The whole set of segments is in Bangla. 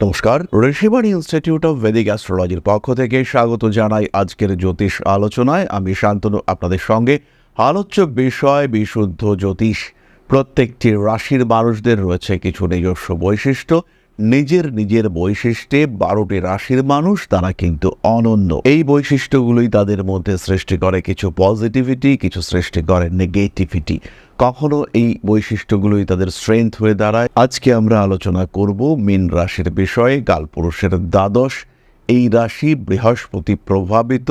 নমস্কার ঋষিবাণী ইনস্টিটিউট অফ ভেদিক অ্যাস্ট্রোলজির পক্ষ থেকে স্বাগত জানাই আজকের জ্যোতিষ আলোচনায়। আমি শান্তনু, আপনাদের সঙ্গে আলোচ্য বিষয়, বিশুদ্ধ জ্যোতিষ। প্রত্যেকটি রাশির মানুষদের রয়েছে কিছু নিজস্ব বৈশিষ্ট্য। নিজের নিজের বৈশিষ্ট্যে বারোটি রাশির মানুষ, তারা কিন্তু অনন্য। এই বৈশিষ্ট্যগুলোই তাদের মধ্যে সৃষ্টি করে কিছু পজিটিভিটি কিছু সৃষ্টি করে নেগেটিভিটি কখনো এই বৈশিষ্ট্যগুলোই তাদের স্ট্রেংথ হয়ে দাঁড়ায়। আজকে আমরা আলোচনা করব মীন রাশির বিষয়ে কালপুরুষের দ্বাদশ। এই রাশি বৃহস্পতি প্রভাবিত,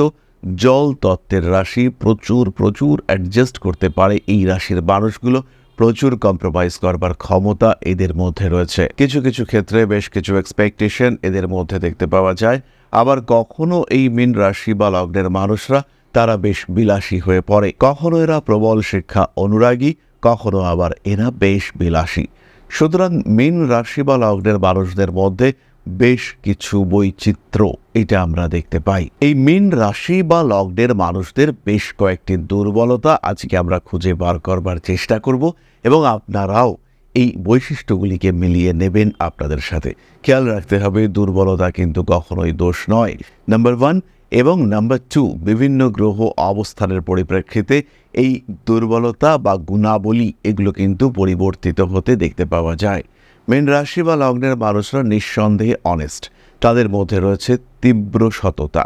জল তত্ত্বের রাশি প্রচুর প্রচুর অ্যাডজাস্ট করতে পারে এই রাশির মানুষগুলো। প্রচুর কম্প্রোমাইজ করবার ক্ষমতা এদের মধ্যে রয়েছে। কিছু কিছু ক্ষেত্রে বেশ কিছু এক্সপেকটেশন এদের মধ্যে দেখতে পাওয়া যায়। আবার কখনো এই মীন রাশি বা লগ্নের মানুষরা তারা বেশ বিলাসী হয়ে পড়ে। কখনো এরা প্রবল শিক্ষা অনুরাগী, কখনো আবার এরা বেশ বিলাসী। সুতরাং মীন রাশি বা লগ্নের মানুষদের মধ্যে বেশ কিছু বৈচিত্র্য এটা আমরা দেখতে পাই। এই মীন রাশি বা লগ্নের মানুষদের বেশ কয়েকটি দুর্বলতা আজকে আমরা খুঁজে বার করবার চেষ্টা করব এবং আপনারাও এই বৈশিষ্ট্যগুলিকে মিলিয়ে নেবেন আপনাদের সাথে। খেয়াল রাখতে হবে, দুর্বলতা কিন্তু কখনোই দোষ নয়। নাম্বার ওয়ান এবং নাম্বার টু বিভিন্ন গ্রহ অবস্থানের পরিপ্রেক্ষিতে এই দুর্বলতা বা গুণাবলী এগুলো কিন্তু পরিবর্তিত হতে দেখতে পাওয়া যায়। মেন রাশি বা লগ্নের মানুষরা নিঃসন্দেহে অনেস্ট তাদের মধ্যে রয়েছে তীব্র সততা।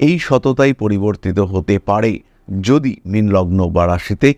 এই সততাই পরিবর্তিত হতে পারে যদি মীন লগ্ন বা রাশিতে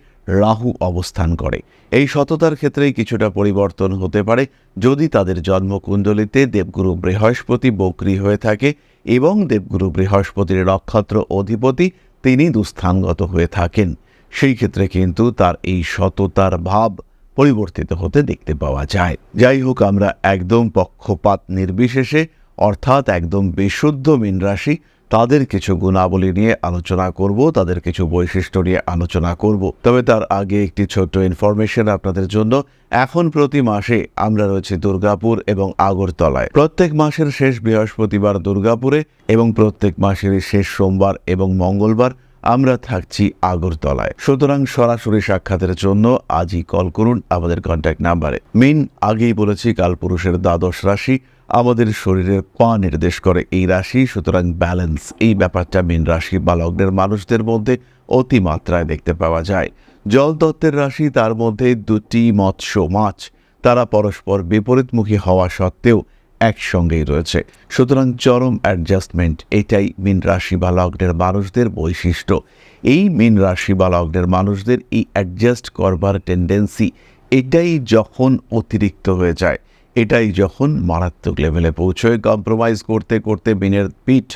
রাহু অবস্থান করে। এই সততার ক্ষেত্রেই কিছুটা পরিবর্তন হতে পারে যদি তাদের জন্মকুণ্ডলিতে দেবগুরু বৃহস্পতি বক্রী হয়ে থাকে এবং দেবগুরু বৃহস্পতির নক্ষত্র অধিপতি তিনি দুস্থানগত হয়ে থাকেন। সেই ক্ষেত্রে কিন্তু তার এই সততার ভাব পরিবর্তিত হতে দেখতে পাওয়া যায়। যাই হোক, আমরা একদম পক্ষপাত নির্বিশেষে, অর্থাৎ একদম বিশুদ্ধ মীন রাশি তাদের কিছু গুণাবলী নিয়ে আলোচনা করব, তাদের কিছু বৈশিষ্ট্য নিয়ে আলোচনা করব। তবে তার আগে একটি ছোট্ট ইনফরমেশন আপনাদের জন্য। এখন প্রতি মাসে আমরা রয়েছি দুর্গাপুর এবং আগরতলায়। প্রত্যেক মাসের শেষ বৃহস্পতিবার দুর্গাপুরে এবং প্রত্যেক মাসের শেষ সোমবার এবং মঙ্গলবার আমরা থাকছি আগরতলায়। সুতরাং সরাসরি সাক্ষাতের জন্য আজই কল করুন আমাদের কন্ট্যাক্ট নাম্বারে মিন, আগেই বলেছি কালপুরুষের দ্বাদশ রাশি। আমাদের শরীরের পা নির্দেশ করে এই রাশি, সুতরাং ব্যালেন্স এই ব্যাপারটা মিন রাশি বা লগ্নের মানুষদের মধ্যে অতিমাত্রায় দেখতে পাওয়া যায়। জল জলতত্ত্বের রাশি, তার মধ্যে দুটি মৎস্য মাছ, তারা পরস্পর বিপরীতমুখী হওয়া সত্ত্বেও একসঙ্গেই রয়েছে। সুতরাং চরম অ্যাডজাস্টমেন্ট এটাই মিন রাশি বা লগ্নের মানুষদের বৈশিষ্ট্য। এই মিন রাশি বা লগ্নের মানুষদের এই অ্যাডজাস্ট করবার টেন্ডেন্সি এটাই যখন অতিরিক্ত হয়ে যায়। এটাই যখন মারাত্মক লেভেলে পৌঁছয় কম্প্রোমাইজ করতে করতে বিনের পিঠ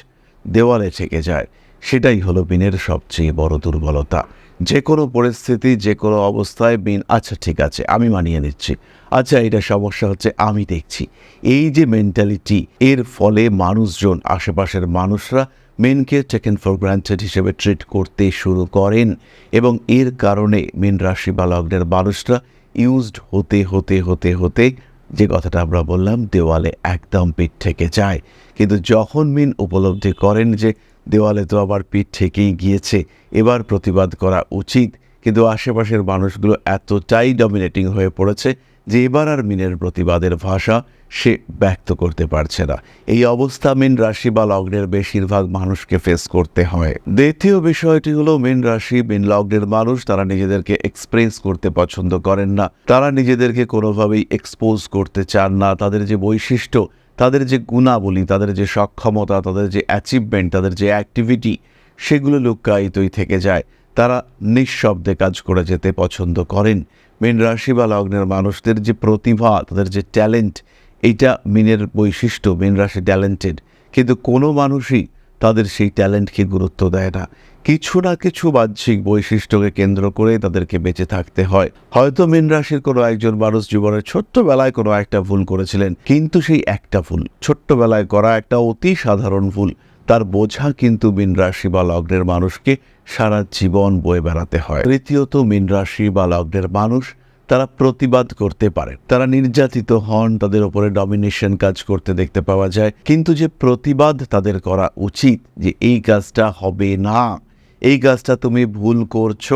দেওয়ালে ঠেকে যায়। সেটাই হলো বিনের সবচেয়ে বড় দুর্বলতা। যে কোনো পরিস্থিতি যে কোনো অবস্থায় বিন আচ্ছা ঠিক আছে, আমি মানিয়ে নিচ্ছি। আচ্ছা এটা সমস্যা হচ্ছে, আমি দেখছি। এই যে মেন্টালিটি এর ফলে মানুষজন, আশেপাশের মানুষরা মেনকে টেকেন ফর গ্রান্টেড হিসেবে ট্রিট করতে শুরু করেন এবং এর কারণে মেন রাশি বা লগ্নের মানুষরা ইউজড হতে হতে হতে হতে যে কথাটা আমরা বললাম, দেওয়ালে একদম পিঠ থেকে যায়। কিন্তু যখন মিন উপলব্ধি করেন যে দেওয়ালে তো আবার পিঠ থেকেই গিয়েছে, এবার প্রতিবাদ করা উচিত। কিন্তু আশেপাশের মানুষগুলো এতটাই ডমিনেটিং হয়ে পড়েছে যে এবার আর মিনের প্রতিবাদের ভাষা সে ব্যক্ত করতে পারছে না। এই অবস্থা মিন রাশি বা লগ্নের বেশিরভাগ মানুষকে ফেস করতে হয়। দ্বিতীয় বিষয়টি হলো, মিন রাশি, মিন লগ্নের মানুষ তারা নিজেদেরকে এক্সপ্রেস করতে পছন্দ করেন না। তারা নিজেদেরকে কোনোভাবেই এক্সপোজ করতে চান না। তাদের যে বৈশিষ্ট্য, তাদের যে গুণাবলী, তাদের যে সক্ষমতা, তাদের যে অ্যাচিভমেন্ট তাদের যে অ্যাক্টিভিটি সেগুলো লুক্কায়িতই থেকে যায়। তারা নিঃশব্দে কাজ করে যেতে পছন্দ করেন। মীন রাশি বা লগ্নের মানুষদের যে প্রতিভা, তাদের যে ট্যালেন্ট, এইটা মিনের বৈশিষ্ট্য, মীন রাশি ট্যালেন্টেড। কিন্তু কোনো মানুষই তাদের সেই ট্যালেন্টকে গুরুত্ব দেয় না। কিছু না কিছু বাহ্যিক বৈশিষ্ট্যকে কেন্দ্র করে তাদেরকে বেঁচে থাকতে হয়। হয়তো মীন রাশির কোনো একজন মানুষ জীবনের ছোট্টবেলায় কোনো একটা ভুল করেছিলেন, কিন্তু সেই একটা ভুল, ছোট্টবেলায় করা একটা অতি সাধারণ ভুল। তার বোঝা কিন্তু মীন রাশি বা লগ্নের মানুষকে সারা জীবন বয়ে বেড়াতে হয়। তৃতীয়ত, মীন রাশি বা লগ্নের মানুষ তারা প্রতিবাদ করতে পারে। তারা নির্যাতিত হন, তাদের উপরে ডমিনেশন কাজ করতে দেখতে পাওয়া যায়। কিন্তু যে প্রতিবাদ তাদের করা উচিত যে, এই কাজটা হবে না, এই কাজটা তুমি ভুল করছ,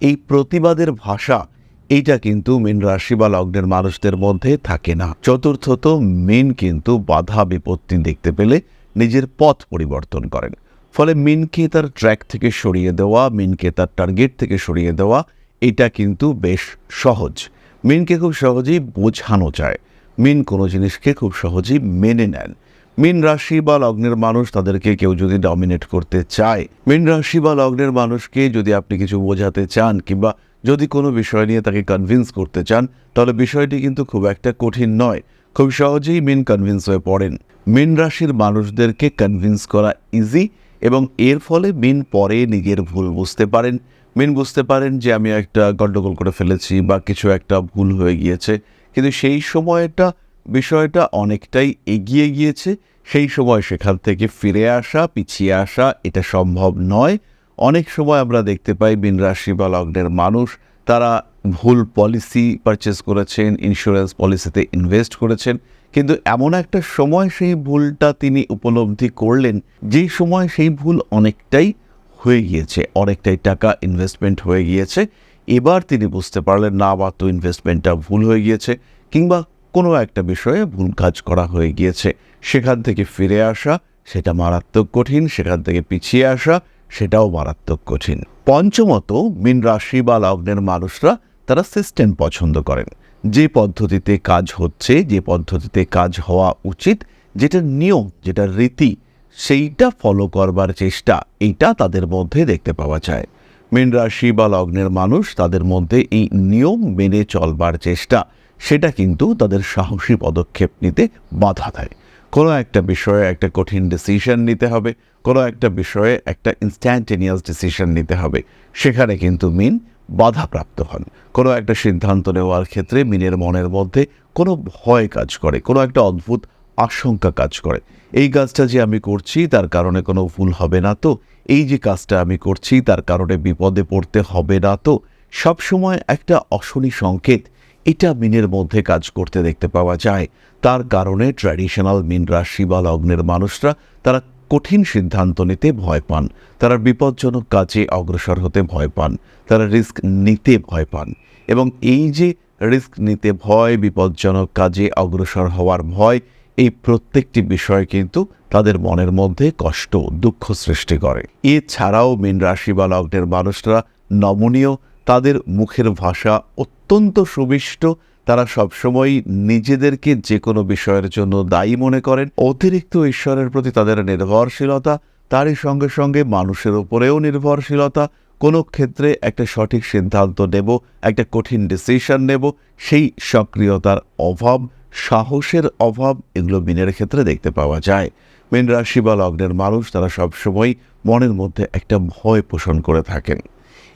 এই প্রতিবাদের ভাষা, এইটা কিন্তু মীন রাশি বা লগ্নের মানুষদের মধ্যে থাকে না। চতুর্থত, মীন কিন্তু বাধা বিপত্তি দেখতে পেলে নিজের পথ পরিবর্তন করেন। ফলে মিনকে তার ট্র্যাক থেকে সরিয়ে দেওয়া, মিনকে তার টার্গেট থেকে সরিয়ে দেওয়া, এটা কিন্তু বেশ সহজ। মিনকে খুব সহজেই বোঝানো যায়। মিন কোনো জিনিসকে খুব সহজেই মেনে নেন। মিন রাশি বা লগ্নের মানুষ তাদেরকে কেউ যদি ডমিনেট করতে চায়, মিন রাশি বা লগ্নের মানুষকে যদি আপনি কিছু বোঝাতে চান কিংবা যদি কোনো বিষয় নিয়ে তাকে কনভিন্স করতে চান, তাহলে বিষয়টি কিন্তু খুব একটা কঠিন নয়। খুব সহজেই মিন কনভিন্স হয়ে পড়েন। মিন রাশির মানুষদেরকে কনভিন্স করা ইজি এবং এর ফলে মিন পরে নিজের ভুল বুঝতে পারেন। মিন বুঝতে পারেন যে, আমি একটা গণ্ডগোল করে ফেলেছি বা কিছু একটা ভুল হয়ে গিয়েছে। কিন্তু সেই সময়টা, বিষয়টা অনেকটাই এগিয়ে গিয়েছে। সেই সময় সেখান থেকে ফিরে আসা, পিছিয়ে আসা, এটা সম্ভব নয়। অনেক সময় আমরা দেখতে পাই বিন রাশি বা লগ্নের মানুষ, তারা ভুল পলিসি পারচেস করেছেন ইন্স্যুরেন্স পলিসিতে ইনভেস্ট করেছেন। কিন্তু এমন একটা সময় সেই ভুলটা তিনি উপলব্ধি করলেন যেই সময় সেই ভুল অনেকটাই হয়ে গিয়েছে, অনেকটাই টাকা ইনভেস্টমেন্ট হয়ে গিয়েছে। এবার তিনি বুঝতে পারলেন, না বা তো ইনভেস্টমেন্টটা ভুল হয়ে গিয়েছে, কিংবা কোনো একটা বিষয়ে ভুল কাজ করা হয়ে গিয়েছে। সেখান থেকে ফিরে আসা, সেটা মারাত্মক কঠিন, সেখান থেকে পিছিয়ে আসা, সেটাও মারাত্মক কঠিন। পঞ্চমত, মিন রাশি বা লগ্নের মানুষরা তারা সিস্টেম পছন্দ করেন। যে পদ্ধতিতে কাজ হচ্ছে, যে পদ্ধতিতে কাজ হওয়া উচিত, যেটা নিয়ম, যেটা রীতি, সেইটা ফলো করবার চেষ্টা, এইটা তাদের মধ্যে দেখতে পাওয়া যায়। মীন রাশি বা লগ্নের মানুষ তাদের মধ্যে এই নিয়ম মেনে চলবার চেষ্টা, সেটা কিন্তু তাদের সাহসী পদক্ষেপ নিতে বাধা দেয়। কোনো একটা বিষয়ে একটা কঠিন ডিসিশন নিতে হবে, কোনো একটা বিষয়ে একটা ইনস্ট্যান্টেনিয়াস ডিসিশন নিতে হবে। সেখানে কিন্তু মিন বাধাপ্রাপ্ত হন। কোনো একটা সিদ্ধান্ত নেওয়ার ক্ষেত্রে মিনের মনের মধ্যে কোনো ভয় কাজ করে, কোনো একটা অদ্ভুত আশঙ্কা কাজ করে। এই কাজটা যে আমি করছি, তার কারণে কোনো ভুল হবে না তো? এই যে কাজটা আমি করছি, তার কারণে বিপদে পড়তে হবে না তো? সবসময় একটা অশনি সংকেত, এটা মিনের মধ্যে কাজ করতে দেখতে পাওয়া যায়। তার কারণে ট্র্যাডিশনাল মিন রাশি বা লগ্নের মানুষরা, তারা কঠিন সিদ্ধান্ত নিতে ভয় পান। তারা বিপজ্জনক কাজে অগ্রসর হতে ভয় পান। তারা রিস্ক নিতে ভয় পান। এবং এই যে রিস্ক নিতে ভয়, বিপজ্জনক কাজে অগ্রসর হওয়ার ভয়, এই প্রত্যেকটি বিষয় কিন্তু তাদের মনের মধ্যে কষ্ট, দুঃখ সৃষ্টি করে। এছাড়াও মীন রাশি বা লগ্নের মানুষরা নমনীয়। তাদের মুখের ভাষা অত্যন্ত সুবিষ্ট। তারা সবসময় নিজেদেরকে যে কোনো বিষয়ের জন্য দায়ী মনে করেন। অতিরিক্ত ঈশ্বরের প্রতি তাদের নির্ভরশীলতা, তারই সঙ্গে সঙ্গে মানুষের উপরেও নির্ভরশীলতা। কোনো ক্ষেত্রে একটা সঠিক সিদ্ধান্ত নেব, একটা কঠিন ডিসিশন নেব, সেই সক্রিয়তার অভাব, সাহসের অভাব এগুলো মিনের ক্ষেত্রে দেখতে পাওয়া যায়। মীন রাশি বা লগ্নের মানুষ তারা সবসময় মনের মধ্যে একটা ভয় পোষণ করে থাকেন।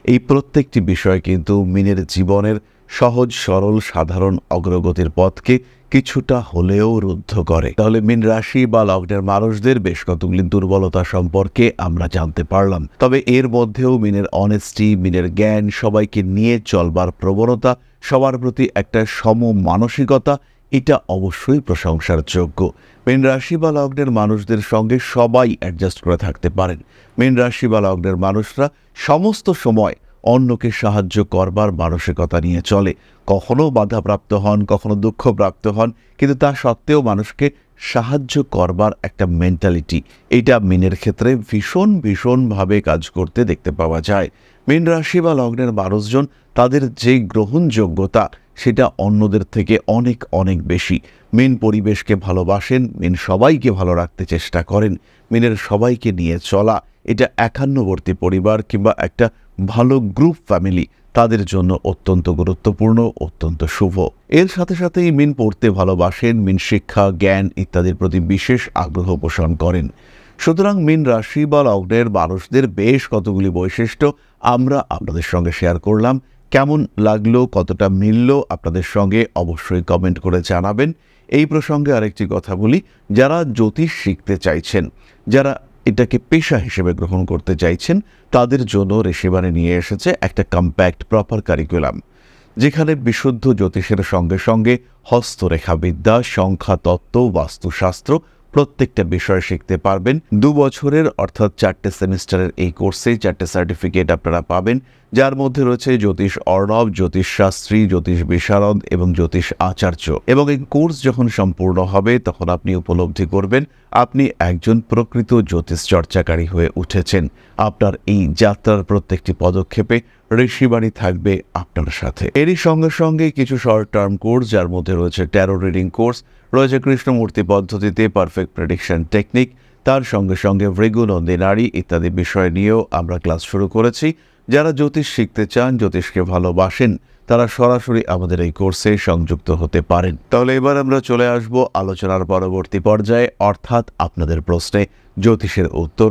এই প্রত্যেকটি বিষয় কিন্তু মিনের জীবনের সহজ, সরল, সাধারণ অগ্রগতির পথকে কিছুটা হলেও রুদ্ধ করে। তাহলে মিন রাশি বা লগ্নের মানুষদের বেশ কতগুলি দুর্বলতা সম্পর্কে আমরা জানতে পারলাম। তবে এর মধ্যেও মিনের অনেস্টি মিনের জ্ঞান সবাইকে নিয়ে চলবার প্রবণতা, সবার প্রতি একটা সম মানসিকতা, এটা অবশ্যই প্রশংসার যোগ্য। মীন রাশি বা লগ্নের মানুষদের সঙ্গে সবাই অ্যাডজাস্ট করে থাকতে পারেন। মীন রাশি বা লগ্নের মানুষরা সমস্ত সময় অন্যকে সাহায্য করবার মানসিকতা নিয়ে চলে। কখনো বাধাপ্রাপ্ত হন, কখনো দুঃখপ্রাপ্ত হন, কিন্তু তা সত্ত্বেও মানুষকে সাহায্য করবার একটা মেন্টালিটি এটা মিনের ক্ষেত্রে ভীষণ, ভীষণভাবে কাজ করতে দেখতে পাওয়া যায়। মীন রাশি বা লগ্নের মানুষজন তাদের যে গ্রহণযোগ্যতা, সেটা অন্যদের থেকে অনেক অনেক বেশি। মিন পরিবেশকে ভালোবাসেন, মিন সবাইকে ভালো রাখতে চেষ্টা করেন, মিনের সবাইকে নিয়ে চলা, এটা একান্নবর্তী পরিবার কিংবা একটা ভালো গ্রুপ ফ্যামিলি তাদের জন্য অত্যন্ত গুরুত্বপূর্ণ, অত্যন্ত শুভ। এর সাথে সাথেই মিন পড়তে ভালোবাসেন, মিন শিক্ষা, জ্ঞান ইত্যাদির প্রতি বিশেষ আগ্রহ পোষণ করেন। সুতরাং মিন রাশি বা লগ্নের মানুষদের বেশ কতগুলি বৈশিষ্ট্য আমরা আপনাদের সঙ্গে শেয়ার করলাম। কেমন লাগল, কতটা মিলল আপনাদের সঙ্গে অবশ্যই কমেন্ট করে জানাবেন। এই প্রসঙ্গে আরেকটি কথা বলি, যারা জ্যোতিষ শিখতে চাইছেন, যারা এটাকে পেশা হিসেবে গ্রহণ করতে চাইছেন তাদের জন্য রেশিবারে নিয়ে এসেছে একটা কম্প্যাক্ট প্রপার কারিকুলাম যেখানে বিশুদ্ধ জ্যোতিষের সঙ্গে সঙ্গে হস্তরেখাবিদ্যা, সংখ্যাতত্ত্ব, বাস্তুশাস্ত্র প্রত্যেকটা বিষয় শিখতে পারবেন। দু বছরের অর্থাৎ চারটে সেমিস্টারের এই কোর্সে চারটে সার্টিফিকেট আপনারা পাবেন, যার মধ্যে রয়েছে জ্যোতিষ অর্ণব, জ্যোতিষ শাস্ত্রী, জ্যোতিষ বিশারদ এবং জ্যোতিষ আচার্য। এবং এই কোর্স যখন সম্পূর্ণ হবে, তখন আপনি উপলব্ধি করবেন, আপনি একজন প্রকৃত জ্যোতিষ চর্চাকারী হয়ে উঠেছেন। আপনার এই যাত্রার প্রত্যেকটি পদক্ষেপে ঋষিবাণী থাকবে আপনার সাথে। এরই সঙ্গে সঙ্গে কিছু শর্ট টার্ম কোর্স যার মধ্যে রয়েছে ট্যারো রিডিং কোর্স রয়েছে কৃষ্ণমূর্তি পদ্ধতিতে পারফেক্ট প্রেডিকশন টেকনিক তার সঙ্গে সঙ্গে ভৃগু নন্দিনারী ইত্যাদি বিষয় নিয়েও আমরা ক্লাস শুরু করেছি। যারা জ্যোতিষ শিখতে চান, জ্যোতিষকে ভালোবাসেন, তারা সরাসরি আমাদের এই কোর্সে সংযুক্ত হতে পারেন। তাহলে এবার আমরা চলে আসব আলোচনার পরবর্তী পর্যায়ে, অর্থাৎ আপনাদের প্রশ্নে জ্যোতিষের উত্তর।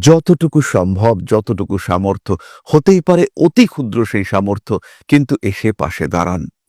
যতটুকু সম্ভব যতটুকু সামর্থ্য হতেই পারে অতি ক্ষুদ্র সেই সামর্থ্য কিন্তু এসে পাশে দাঁড়ান।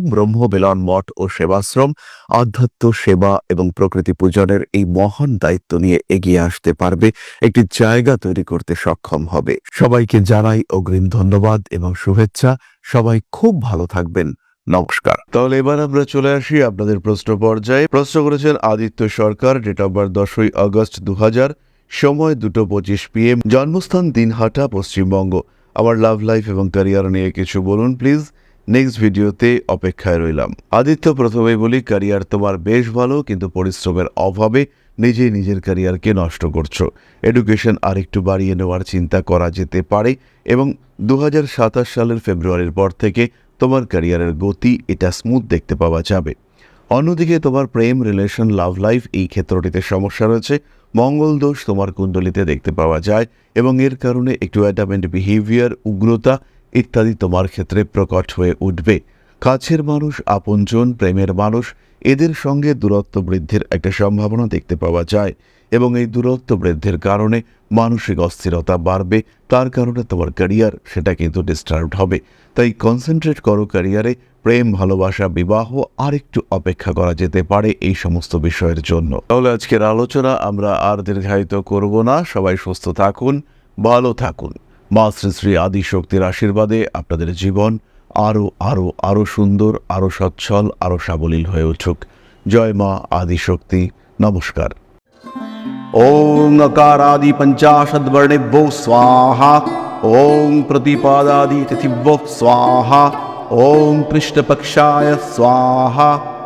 ব্রহ্ম বেলন মঠ ও সেবাশ্রম, আধ্যাত্ম, সেবা এবং প্রকৃতি পূজনের এই মহান দায়িত্ব নিয়ে এগিয়ে আসতে পারবে, একটি জায়গা তৈরি করতে সক্ষম হবে। সবাইকে জানাই অগ্রিম ধন্যবাদ এবং শুভেচ্ছা। সবাই খুব ভালো থাকবেন। নমস্কার। তাহলে এবার আমরা চলে আসি আপনাদের প্রশ্ন পর্যায়ে। প্রশ্ন করেছেন Aditya Sarkar date of birth দশই আগস্ট দু হাজার সময় দুটো পঁচিশ পিএম জন্মস্থান দিনহাটা, পশ্চিমবঙ্গ। আমার লাভ লাইফ এবং ক্যারিয়ার নিয়ে কিছু বলুন প্লিজ নেক্সট ভিডিওতে অপেক্ষায় রইলাম। আদিত্য প্রথমে বলি ক্যারিয়ার তোমার বেশ ভালো, কিন্তু পরিশ্রমের অভাবে নিজেই নিজের ক্যারিয়ারকে নষ্ট করছ। এডুকেশন আরেকটু বাড়িয়ে নেওয়ার চিন্তা করা যেতে পারে এবং দু হাজার সাতাশ সালের ফেব্রুয়ারির পর থেকে তোমার ক্যারিয়ারের গতি এটা স্মুথ দেখতে পাওয়া যাবে। অন্যদিকে তোমার প্রেম রিলেশন লাভ লাইফ এই ক্ষেত্রটিতে সমস্যা রয়েছে। মঙ্গল দোষ তোমার কুণ্ডলিতে দেখতে পাওয়া যায় এবং এর কারণে একটু অ্যাডামেন্ট বিহেভিয়ার উগ্রতা ইত্যাদি তোমার ক্ষেত্রে প্রকট হয়ে উঠবে। কাছের মানুষ, আপনজন, প্রেমের মানুষ, এদের সঙ্গে দূরত্ব বৃদ্ধির একটা সম্ভাবনা দেখতে পাওয়া যায় এবং এই দূরত্ব বৃদ্ধির কারণে মানসিক অস্থিরতা বাড়বে, তার কারণে তোমার ক্যারিয়ার সেটা কিন্তু ডিস্টার্বড হবে। তাই কনসেন্ট্রেট করো ক্যারিয়ারে প্রেম, ভালোবাসা, বিবাহ আর একটু অপেক্ষা করা যেতে পারে এই সমস্ত বিষয়ের জন্য। তাহলে আজকের আলোচনা আমরা আর দীর্ঘায়িত করব না। সবাই সুস্থ থাকুন, ভালো থাকুন। মা শ্রী শ্রী আদি শক্তির আশীর্বাদে আপনাদের জীবন আরও আরও আরও সুন্দর আরও সচ্ছল আরও সাবলীল হয়ে উঠুক। জয় মা আদিশক্তি। নমস্কার। ওং নকারাদি পঞ্চাশদ্বর্ণেভ্যো স্বাহা। ওং প্রতিপাদাদি তিথিভ্যো স্বাহা। ওং পৃষ্ঠপক্ষায় স্বাহা।